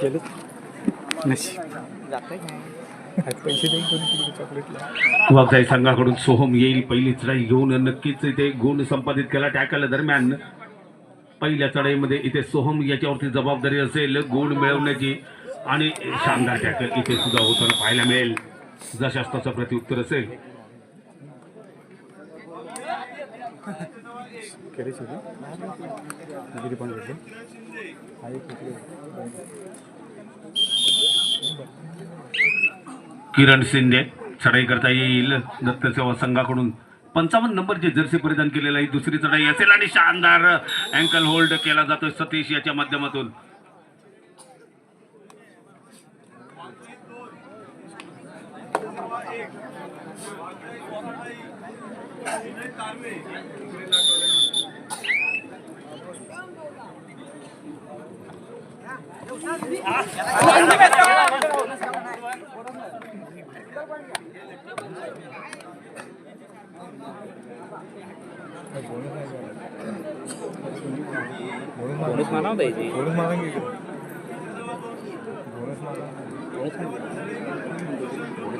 केलं. पैसे देईन कोणी वागजाई संघाकडून सोहम येईल पहिली चढाई घेऊन नक्कीच इथे गुण संपादित केला टॅकल दरम्यान. पहिल्या चढाईमध्ये इथे सोहम याच्यावरती जबाबदारी असेल गुण मिळवण्याची. आणि शानदार टॅकल इथे सुद्धा होताना पाहायला मिळेल. जशास तसं प्रत्युत्तर असेल केली सगळी किती पण भेटले आहे किती किरण शिंदे चढाई करता येईल दत्तसेवा संघाकडून. पंचावन्न नंबरची जर्सी परिधान केलेला ही दुसरी चढाई असेल आणि शानदार अँकल होल्ड केला जातोय सतीश याच्या माध्यमातून. बोनस मारा बोनस मारेंगे बोनस मारा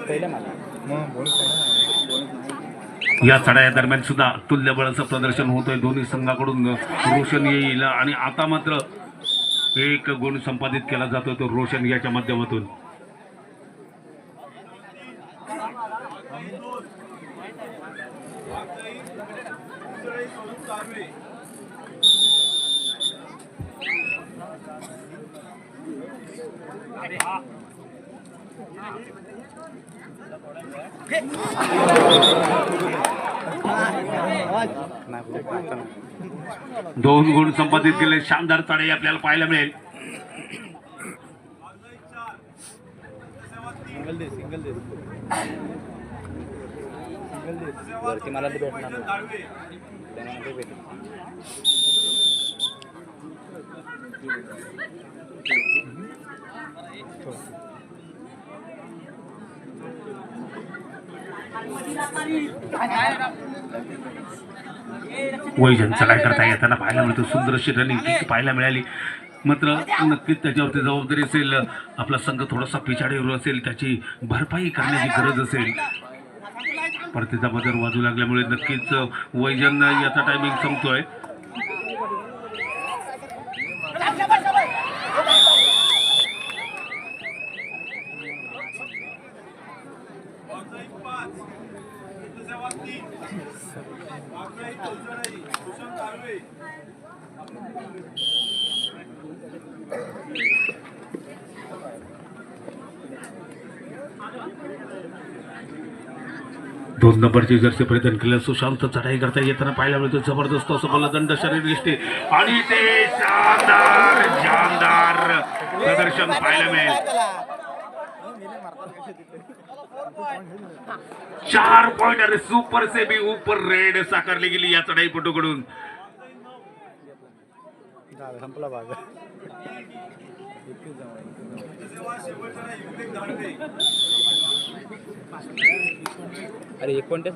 पहिल्या मारा मग बोनस या चढाया दरम्यान सुद्धा तुल्यबळाचं प्रदर्शन होतंय. दोन्ही संघाकडून रोशन येईल आणि आता मात्र एक गुण संपादित केला जातोय तो रोशन याच्या माध्यमातून. दोन गुण संपादित केले. शानदार चढाई आपल्याला पाहायला मिळेल. सिंगल दे सिंगल दे वरती मला ते भेटणार नाही. त्यांना ते भेटेल. वैजन चढाई करता येताना पाहायला मिळतो सुंदर अशी रनिंग पाहायला मिळाली मात्र नक्कीच त्याच्यावरती जबाबदारी असेल आपला संघ थोडासा पिछाडीवर असेल त्याची भरपाई करण्याची गरज असेल. परतीचा बदल वाजू लागल्यामुळे नक्कीच वैजन याचा टायमिंग संपतोय. दोन नंबरची जर्सी परिधान केल्या सुशांत चढाई करता येताना पाहायला मिळतो. जबरदस्त असं मला दंड शरीर दिसते. आणि ते शानदार शानदार प्रदर्शन पाहायला मिळेल. चार पॉइंट अरे सुपर से भी ऊपर रेड साकारली गेली या चढाईपटूकडून. संपला भाग दत्तसेवा शेवटचढाई विवेक धाडवे अरे एक कोणत्या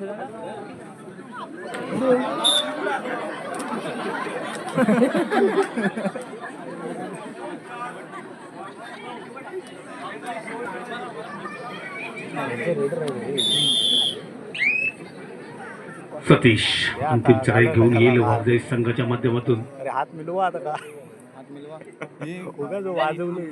सतीश अंतिम चढाई घेऊन येईल वाजय संघाच्या माध्यमातून. अरे हात मिलवा आता का? हात मिलवा उगा जो वाजवले.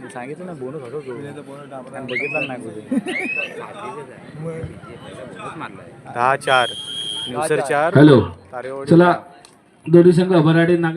मी सांगितलं ना बोनस होतो तो. बघितला नाही कुठे. दहा चार. चार. हॅलो. चला दोन्ही संघ भराडे नाग